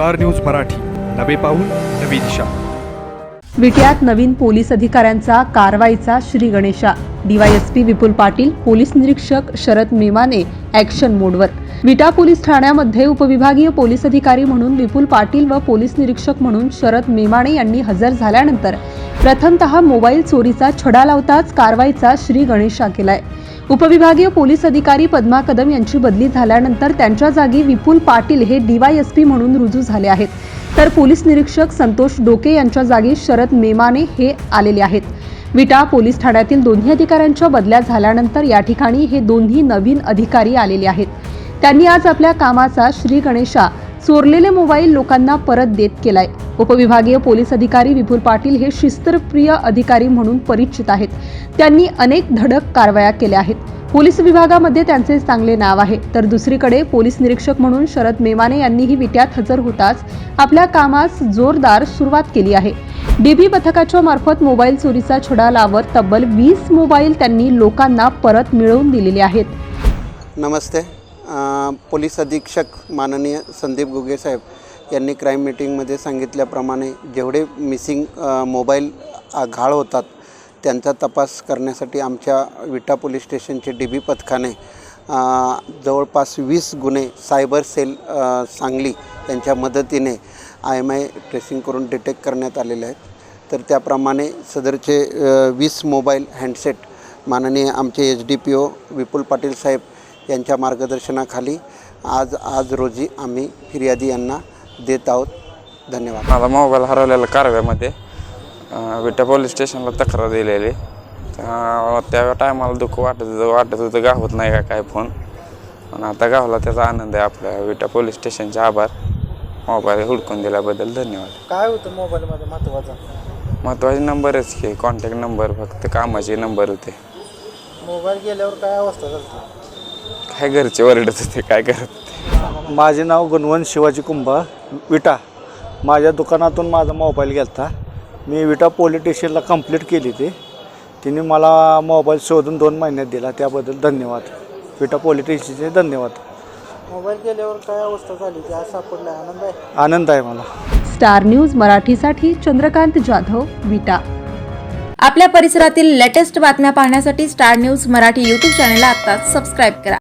Star news Marathi. नवे पाऊल नवी दिशा. विट्यात नवीन पोलीस अधिकाऱ्यांचा कारवाईचा श्री गणेशा. डीवायएसपी विपुल पाटील पोलीस निरीक्षक शरद मेमाने ॲक्शन मोडवर विटा पोलीस ठाण्यामध्ये उपविभागीय पोलीस अधिकारी म्हणून विपुल पाटील व पोलीस निरीक्षक म्हणून शरद मेमाणे यांनी हजर झाल्यानंतर प्रथमतः मोबाईल चोरीचा छडा लावताच कारवाईचा श्री गणेशा केलाय. उपविभागीय पोलीस अधिकारी पद्मा कदम यांची बदली झाल्यानंतर त्यांच्या जागी विपुल पाटील हे डीवायएसपी म्हणून रुजू झाले आहेत. तर पोलीस निरीक्षक संतोष डोके यांच्या जागी शरद मेमाने हे आलेले आहेत. विटा पोलीस ठाण्यातील दोन्ही अधिकाऱ्यांच्या बदल्या झाल्यानंतर या ठिकाणी हे दोन्ही नवीन अधिकारी आलेले आहेत. त्यांनी आज आपल्या कामाचा श्री गणेशा चोरलेले मोबाईल लोकांना परत देत केलाय. उपविभागीय पोलीस अधिकारी विपुल पाटील हे शिस्तप्रिय अधिकारी म्हणून परिचित आहेत. त्यांनी अनेक धडक कारवाया केल्या आहेत. पोलीस विभागामध्ये त्यांचे चांगले नाव आहे. तर दुसरीकडे पोलीस निरीक्षक म्हणून शरद मेमाने यांनीही विट्यात हजर होताच आपल्या कामास जोरदार सुरुवात केली आहे. डीबी पथकाच्या मार्फत मोबाईल चोरीचा छडा लावत तब्बल वीस मोबाईल त्यांनी लोकांना परत मिळवून दिलेले आहेत. नमस्ते. पोलीस अधीक्षक माननीय संदीप गुगे साहेब. यांनी क्राईम मीटिंगमध्ये सांगितल्याप्रमाणे जेवढे मिसिंग मोबाईल घाळ होतात त्यांचा तपास करण्यासाठी आमच्या विटा पोलीस स्टेशनचे डी बी पथकाने जवळपास वीस गुन्हे सायबर सेल सांगली यांच्या मदतीने आय एम आय ट्रेसिंग करून डिटेक्ट करण्यात आलेले आहेत. तर त्याप्रमाणे सदरचे वीस मोबाईल हँडसेट माननीय आमचे H D P O Vipul Patil साहेब यांच्या मार्गदर्शनाखाली आज आज रोजी आम्ही फिर्यादी यांना देत आहोत. धन्यवाद. माझा मोबाईल हरवलेला कारव्यामध्ये. विटा पोलीस स्टेशनला तक्रार दिलेली. त्या टायमाला दुःख वाटत होतं वाटत होतं गावत नाही का काय फोन. पण आता गावला त्याचा आनंद आहे आपल्या विटा पोलीस स्टेशनचे आभार. मोबाईल हुडकून दिल्याबद्दल धन्यवाद. काय होतं मोबाईलमध्ये महत्त्वाचं? महत्त्वाचे नंबरच की कॉन्टॅक्ट नंबर फक्त कामाचे नंबर होते. मोबाईल गेल्यावर काय अवस्था झाली? काय घरचे ओरडत होते काय करत होते? माझे नाव गुणवंत शिवाजी कुंभा विटा. माझ्या दुकानातून माझा मोबाईल गेलता. मी विटा पोलीस स्टेशनला कंप्लीट केली ती. तिने मला मोबाईल शोधून दोन महिन्यात दिला. त्याबद्दल धन्यवाद. विटा पोलीस स्टेशनचे धन्यवाद. मोबाईल गेल्यावर काय अवस्था झाली? की आज सापडला आनंद आहे? आनंद आहे मला. स्टार न्यूज मराठीसाठी चंद्रकांत जाधव विटा. आपल्या परिसरातील लेटेस्ट बातम्या पाहण्यासाठी स्टार न्यूज मराठी यूट्यूब चॅनलला आत्ताच सबस्क्राईब करा.